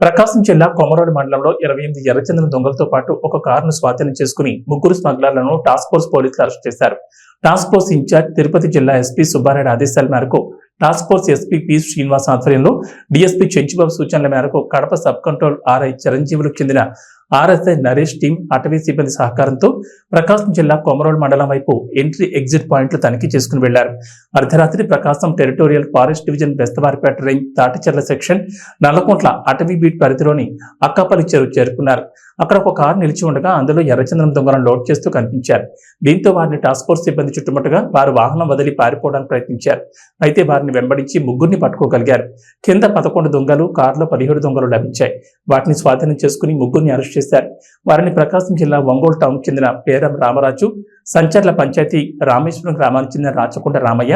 ప్రకాశం జిల్లా కొమరోడు మండలంలో ఇరవై ఎనిమిది ఎర్రచందన దొంగలతో పాటు ఒక కారును స్వాధీనం చేసుకుని ముగ్గురు స్మగ్లర్లను టాస్క్ ఫోర్స్ పోలీసులు అరెస్ట్ చేశారు. Task force in charge Tirupati జిల్లా ఎస్పీ సుబ్బారెడ్డి ఆదేశాల మేరకు task force SP P Srinivas ఆధ్వర్యంలో డీఎస్పీ చెంచుబాబు సూచనల మేరకు కడప సబ్ కంట్రోల్ ఆర్ఐ చిరంజీవులకు చెందిన ఆర్ఎస్ఐ నరేష్ టీం అటవీ సిబ్బంది సహకారంతో ప్రకాశం జిల్లా కొమరోల్ మండలం వైపు ఎంట్రీ ఎగ్జిట్ పాయింట్లు తనిఖీ చేసుకుని వెళ్ళారు. అర్ధరాత్రి Prakasam territorial forest division Bestavaripeta range Taticherla section Nallakuntla అటవీ బీట్ పరిధిలోని అక్కపల్లి చెరువు చేరుకున్నారు. అక్కడ ఒక కారు నిలిచి ఉండగా అందులో ఎర్రచంద్రం దొంగలను లోడ్ చేస్తూ కనిపించారు. దీంతో వారిని టాస్క్ ఫోర్స్ సిబ్బంది చుట్టుముట్టగా వారు వాహనం వదిలి పారిపోవడానికి ప్రయత్నించారు. అయితే వారిని వెంబడించి ముగ్గురిని పట్టుకోగలిగారు. కింద పదకొండు దొంగలు కారులో పదిహేడు దొంగలు లభించాయి. వాటిని స్వాధీనం చేసుకుని ముగ్గురిని అరెస్ట్ చేశారు వారిని ప్రకాశం జిల్లా ఒంగోలు టౌన్ చెందిన పేరం రామరాజు సంచర్ల పంచాయతీ రామేశ్వరం గ్రామానికి చెందిన రాచకొండ రామయ్య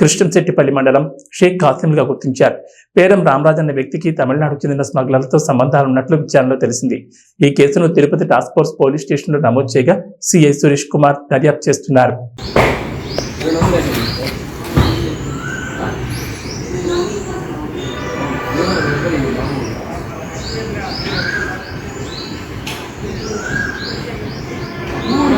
కృష్ణంశెట్టిపల్లి మండలం షేక్ కాసింలుగా గుర్తించారు. పేరం రామరాజు అనే వ్యక్తికి తమిళనాడు చెందిన స్మగ్లర్లతో సంబంధాలు ఉన్నట్లు విచారణలో తెలిసింది. ఈ కేసును తిరుపతి టాస్క్ ఫోర్స్ పోలీస్ స్టేషన్లో నమోదు చేయగా సిఐ సురేష్ కుమార్ దర్యాప్తు చేస్తున్నారు.